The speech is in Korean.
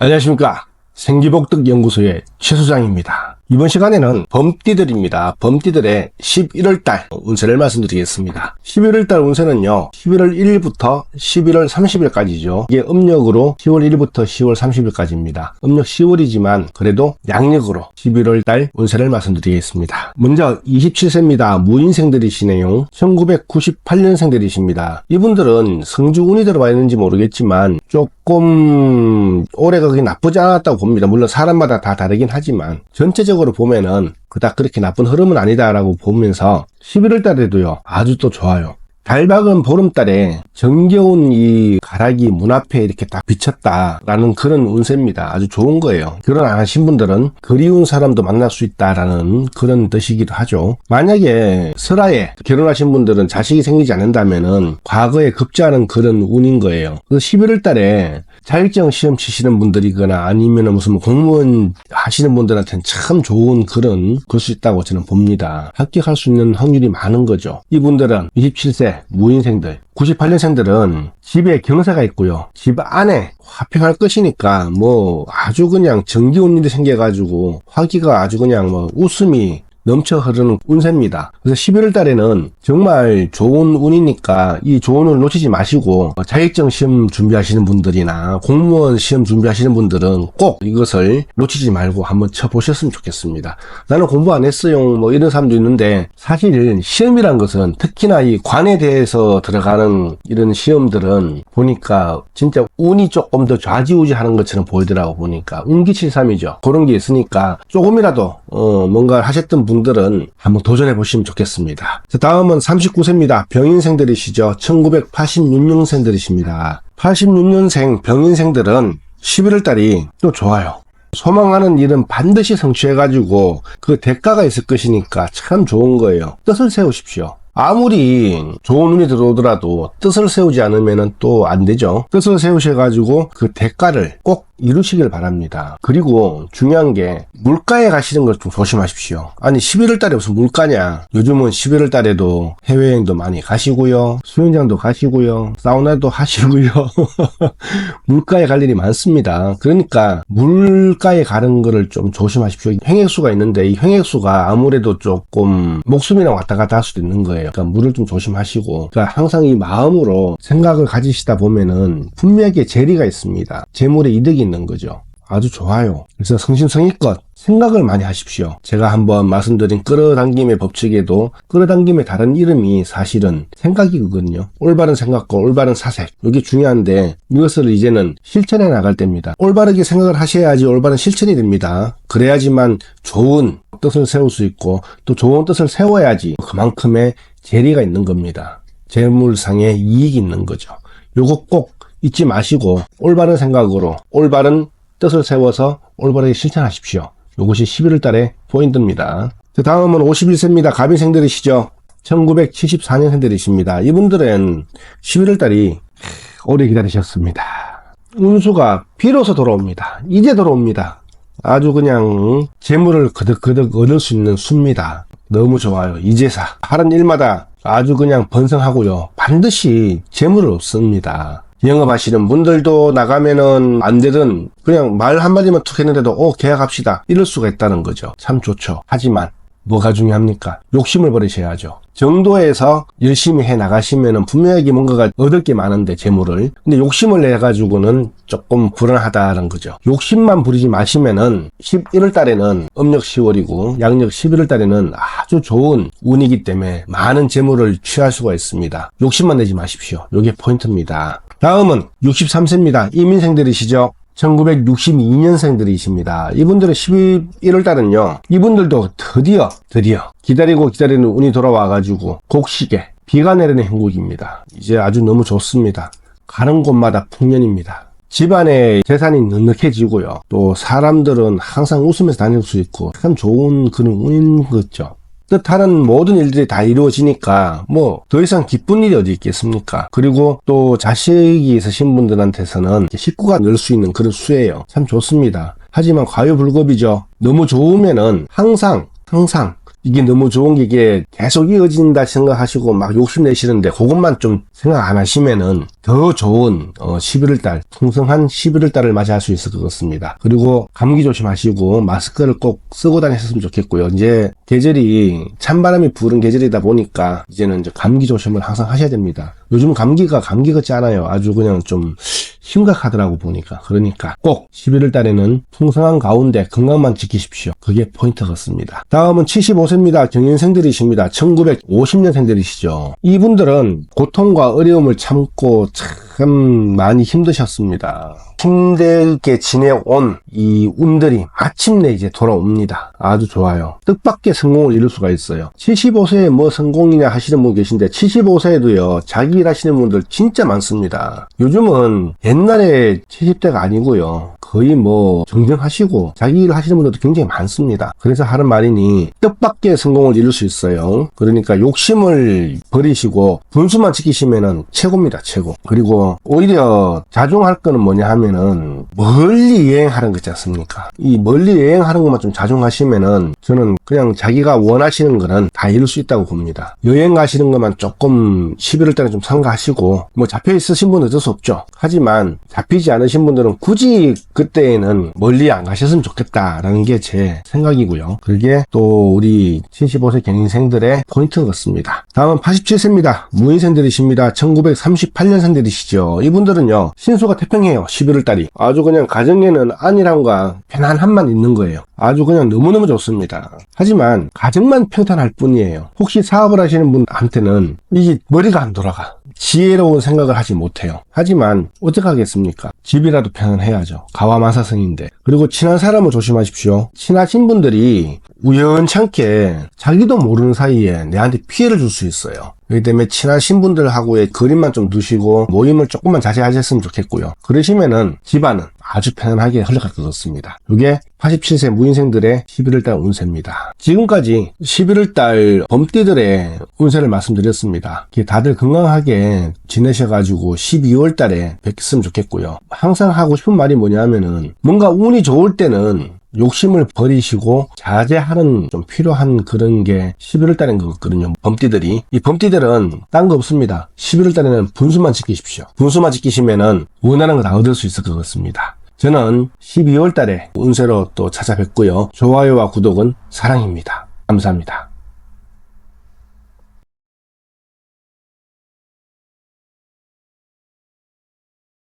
안녕하십니까. 생기복득 연구소의 최 소장입니다. 이번 시간에는 범띠들입니다. 범띠들의 11월달 운세를 말씀드리겠습니다. 11월달 운세는요, 11월 1일부터 11월 30일까지죠. 이게 음력으로 10월 1일부터 10월 30일까지입니다. 음력 10월이지만 그래도 양력으로 11월달 운세를 말씀드리겠습니다. 먼저 27세입니다. 무인생들이시네요. 1998년생들이십니다. 이분들은 성주 운이 들어와 있는지 모르겠지만 조금 올해가 그렇게 나쁘지 않았다고 봅니다. 물론 사람마다 다 다르긴 하지만 전체적으로 보면은 그닥 그렇게 나쁜 흐름은 아니다라고 보면서 11월 달에도요 아주 또 좋아요. 달박은 보름달에 정겨운 이 가락이 문 앞에 이렇게 딱 비쳤다라는 그런 운세입니다. 아주 좋은 거예요. 결혼 안 하신 분들은 그리운 사람도 만날 수 있다라는 그런 뜻이기도 하죠. 만약에 설아에 결혼하신 분들은 자식이 생기지 않는다면은 과거에 급제하는 그런 운인 거예요. 그래서 11월 달에 자격증 시험 치시는 분들이거나 아니면 무슨 뭐 공무원 하시는 분들한테는 참 좋은 그런 그럴 수 있다고 저는 봅니다. 합격할 수 있는 확률이 많은 거죠. 이분들은 27세 무인생들 98년생들은 집에 경사가 있고요. 집 안에 화평할 것이니까 뭐 아주 그냥 정기운 일이 생겨가지고 화기가 아주 그냥 뭐 웃음이 넘쳐 흐르는 운세입니다. 그래서 11월 달에는 정말 좋은 운이니까 이 좋은 운을 놓치지 마시고 자격증 시험 준비하시는 분들이나 공무원 시험 준비하시는 분들은 꼭 이것을 놓치지 말고 한번 쳐보셨으면 좋겠습니다. 나는 공부 안 했어요. 뭐 이런 사람도 있는데 사실 시험이란 것은 특히나 이 관에 대해서 들어가는 이런 시험들은 보니까 진짜 운이 조금 더 좌지우지 하는 것처럼 보이더라고 보니까 운기칠삼이죠. 그런 게 있으니까 조금이라도 어 뭔가 하셨던 분 들은 한번 도전해 보시면 좋겠습니다. 자, 다음은 39세입니다. 병인생들이시죠. 1986년생들이십니다. 86년생 병인생들은 11월 달이 또 좋아요. 소망하는 일은 반드시 성취해가지고 그 대가가 있을 것이니까 참 좋은 거예요. 뜻을 세우십시오. 아무리 좋은 운이 들어오더라도 뜻을 세우지 않으면 또 안 되죠. 뜻을 세우셔가지고 그 대가를 꼭 이루시길 바랍니다. 그리고 중요한 게 물가에 가시는 걸 좀 조심하십시오. 아니 11월 달에 무슨 물가냐? 요즘은 11월 달에도 해외여행도 많이 가시고요. 수영장도 가시고요. 사우나도 하시고요. 물가에 갈 일이 많습니다. 그러니까 물가에 가는 거를 좀 조심하십시오. 횡액수가 있는데 이 횡액수가 아무래도 조금 목숨이랑 왔다 갔다 할 수도 있는 거예요. 그러니까 물을 좀 조심하시고 그러니까 항상 이 마음으로 생각을 가지시다 보면은 분명하게 재리가 있습니다. 재물에 이득이 있는 거죠. 아주 좋아요. 그래서 성심성의껏 생각을 많이 하십시오. 제가 한번 말씀드린 끌어당김의 법칙에도 끌어당김의 다른 이름이 사실은 생각이거든요. 올바른 생각과 올바른 사색. 이게 중요한데 이것을 이제는 실천해 나갈 때입니다. 올바르게 생각을 하셔야지 올바른 실천이 됩니다. 그래야지만 좋은 뜻을 세울 수 있고 또 좋은 뜻을 세워야지 그만큼의 재리가 있는 겁니다. 재물상의 이익이 있는 거죠. 요거 꼭 잊지 마시고 올바른 생각으로 올바른 뜻을 세워서 올바르게 실천하십시오. 이것이 11월 달의 포인트입니다. 자, 다음은 51세입니다. 가빈생들이시죠? 1974년생들이십니다. 이분들은 11월 달이 오래 기다리셨습니다. 운수가 비로소 돌아옵니다. 이제 돌아옵니다. 아주 그냥 재물을 그득그득 얻을 수 있는 수입니다. 너무 좋아요. 이제사. 하는 일마다 아주 그냥 번성하고요. 반드시 재물을 얻습니다. 영업하시는 분들도 나가면은 안 되든 그냥 말 한마디만 툭 했는데도 어 계약합시다. 이럴 수가 있다는 거죠. 참 좋죠. 하지만 뭐가 중요합니까? 욕심을 버리셔야죠 정도에서 열심히 해 나가시면은 분명하게 뭔가가 얻을 게 많은데 재물을. 근데 욕심을 내 가지고는 조금 불안하다는 거죠. 욕심만 부리지 마시면은 11월 달에는 음력 10월이고 양력 11월 달에는 아주 좋은 운이기 때문에 많은 재물을 취할 수가 있습니다. 욕심만 내지 마십시오. 요게 포인트입니다. 다음은 63세입니다. 이민생들이시죠? 1962년생들이십니다. 이분들은 11월 달은요, 이분들도 드디어, 드디어, 기다리고 기다리는 운이 돌아와가지고, 곡식에 비가 내리는 행국입니다. 이제 아주 너무 좋습니다. 가는 곳마다 풍년입니다. 집안에 재산이 넉넉해지고요. 또 사람들은 항상 웃으면서 다닐 수 있고, 참 좋은 그런 운인 거죠. 뜻하는 모든 일들이 다 이루어지니까 뭐 더 이상 기쁜 일이 어디 있겠습니까? 그리고 또 자식이 있으신 분들한테서는 식구가 늘 수 있는 그런 수예요. 참 좋습니다. 하지만 과유불급이죠. 너무 좋으면은 항상 항상 이게 너무 좋은 게 이게 계속 이어진다 생각하시고 막 욕심내시는데 그것만 좀 생각 안 하시면은 더 좋은 어, 11월달 풍성한 11월달을 맞이할 수 있을 것 같습니다. 그리고 감기 조심하시고 마스크를 꼭 쓰고 다니셨으면 좋겠고요. 이제 계절이 찬바람이 부는 계절이다 보니까 이제는 이제 감기 조심을 항상 하셔야 됩니다. 요즘 감기가 감기 같지 않아요. 아주 그냥 좀 심각하더라고 보니까. 그러니까 꼭 11월 달에는 풍성한 가운데 건강만 지키십시오. 그게 포인트 같습니다. 다음은 75세입니다. 경인생들이십니다. 1950년생들이시죠. 이분들은 고통과 어려움을 참고 참 많이 힘드셨습니다. 힘들게 지내온 이 운들이 마침내 이제 돌아옵니다. 아주 좋아요. 뜻밖의 성공을 이룰 수가 있어요. 75세에 뭐 성공이냐 하시는 분 계신데 75세에도요. 자기 일 하시는 분들 진짜 많습니다. 요즘은 옛날에 70대가 아니고요. 거의 뭐 정정하시고 자기 일 하시는 분들도 굉장히 많습니다. 그래서 하는 말이니 뜻밖의 성공을 이룰 수 있어요. 그러니까 욕심을 버리시고 분수만 지키시면은 최고입니다. 최고. 그리고 오히려 자중할 거는 뭐냐 하면은 멀리 여행하는 거 있지 않습니까? 이 멀리 여행하는 것만 좀 자중하시면은 저는 그냥 자기가 원하시는 거는 다 이룰 수 있다고 봅니다. 여행 가시는 것만 조금 11월 달에 좀 삼가하시고 뭐 잡혀 있으신 분은 어쩔 수 없죠. 하지만 잡히지 않으신 분들은 굳이 그때에는 멀리 안 가셨으면 좋겠다라는 게 제 생각이고요. 그게 또 우리 75세 경인생들의 포인트 같습니다. 다음은 87세입니다. 무인생들이십니다. 1938년생들이시죠. 이분들은요, 신수가 태평해요. 11월 달이. 아주 그냥 가정에는 안일함과 편안함만 있는 거예요. 아주 그냥 너무너무 좋습니다. 하지만 가정만 평탄할 뿐이에요. 혹시 사업을 하시는 분한테는 이게 머리가 안 돌아가. 지혜로운 생각을 하지 못해요. 하지만 어떡하겠습니까? 집이라도 편안해야죠. 가와마사성인데. 그리고 친한 사람을 조심하십시오. 친하신 분들이 우연찮게 자기도 모르는 사이에 내한테 피해를 줄 수 있어요. 그렇기 때문에 친하신 분들하고의 거리만 좀 두시고 모임을 조금만 자제하셨으면 좋겠고요. 그러시면은 집안은 아주 편안하게 같습니다. 이게 87세 무인생들의 11월달 운세입니다. 지금까지 11월달 범띠들의 운세를 말씀드렸습니다. 다들 건강하게 지내셔가지고 12월달에 뵙겠으면 좋겠고요. 항상 하고 싶은 말이 뭐냐면은 뭔가 운이 좋을 때는 욕심을 버리시고 자제하는 좀 필요한 그런 게 11월 달인 것 같거든요. 범띠들이. 이 범띠들은 딴 거 없습니다. 11월 달에는 분수만 지키십시오. 분수만 지키시면은 원하는 거 다 얻을 수 있을 것 같습니다. 저는 12월 달에 운세로 또 찾아뵙고요. 좋아요와 구독은 사랑입니다. 감사합니다.